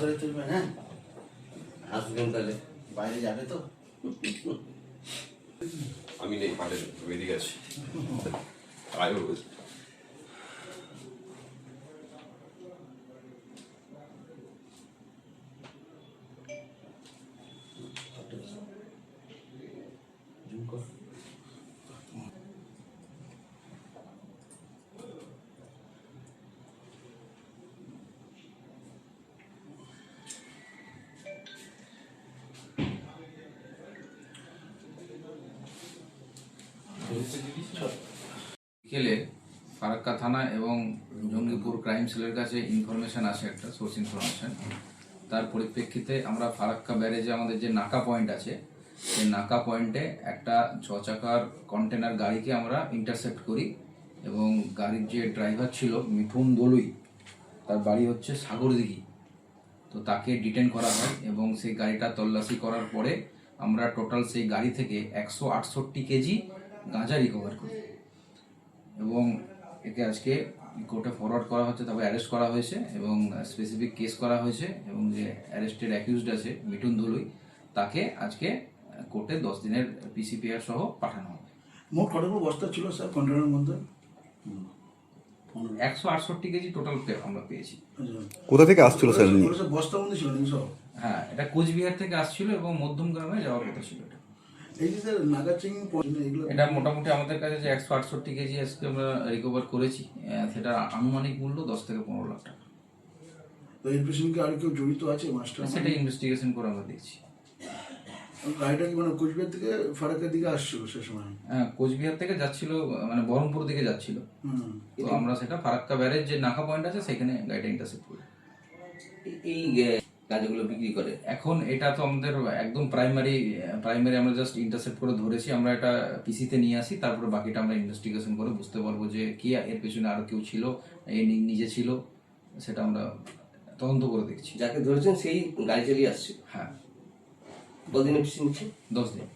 করে তুলবেন হ্যাঁ? আসবেন তাহলে। বাইরে যাবে তো? আমি নেই পারে বেরিয়ে গেছি। আয়ো বিকেলে ফারাক্কা থানা এবং জঙ্গিপুর ক্রাইম সেলের কাছে ইনফরমেশন আসে একটা সোর্স ইনফরমেশন তার পরিপ্রেক্ষিতে আমরা ফারাক্কা ব্যারেজে আমাদের যে নাকা পয়েন্ট আছে সেই নাকা পয়েন্টে একটা ছ চাকার কন্টেনার গাড়িকে আমরা ইন্টারসেপ্ট করি এবং গাড়ির যে ড্রাইভার ছিল মিঠুন দলুই, তার বাড়ি হচ্ছে সাগরদিঘি। তো তাকে ডিটেন করা হয় এবং সেই গাড়িটা তল্লাশি করার পরে আমরা টোটাল সেই গাড়ি থেকে একশো আটষট্টি কেজি গাঁজা রিকভার করি এবং একে আজকে কোর্টে ফরওয়ার্ড করা হচ্ছে তারপর অ্যারেস্ট করা হয়েছে এবং স্পেসিফিক কেস করা হয়েছে এবং যে অ্যারেস্টেড অ্যাকিউজড আছে মিঠুন দলুই তাকে আজকে কোর্টে দশ দিনের পিসিপিআর সহ পাঠানো হবে। মোট কতগুলো বস্তা ছিল স্যার কন্টেনারের মধ্যে? একশো আটষট্টি কেজি টোটাল আমরা পেয়েছি। আচ্ছা। কোথা থেকে আসছিল স্যার ওগুলো মধ্যে ছিল হ্যাঁ এটা কোচবিহার থেকে আসছিল এবং মধ্যম গ্রামে যাওয়ার কথা ছিল এটা। এই যে স্যার নাগাচিং এগুলো এটা মোটামুটি আমাদের কাছে যে একশো আটষট্টি কেজি আজকে আমরা রিকভার করেছি সেটা আনুমানিক মূল্য দশ থেকে পনেরো লাখ টাকা। তো এর পেছনে কি আর কেউ জড়িত আছে মাস্টার সেটা ইনভেস্টিগেশন করে আমরা দেখছি। গাড়িটা কি মানে কোচবিহার থেকে ফারাকের দিকে আসছিল সে সময়? হ্যাঁ কোচবিহার থেকে যাচ্ছিল মানে বহরমপুর দিকে যাচ্ছিল। হুম। তো আমরা সেটা ফারাক্কা ব্যারেজ যে নাকা পয়েন্ট আছে সেখানে গাড়িটা ইন্টারসেপ্ট করি। এই আহ, গাঁজাগুলো বিক্রি করে। এখন এটা তো আমাদের একদম প্রাইমারি প্রাইমারি আমরা জাস্ট ইন্টারসেপ্ট করে ধরেছি আমরা এটা পিসিতে নিয়ে আসি তারপরে বাকিটা আমরা ইনভেস্টিগেশন করে বুঝতে পারব যে কে এর পেছনে আরও কেউ ছিল এ নিজে ছিল সেটা আমরা তদন্ত করে দেখছি। যাকে ধরেছেন সেই গাড়ি চালিয়ে আসছে। হ্যাঁ। কদিনে পিছিয়ে নিচ্ছে? দশ দিন।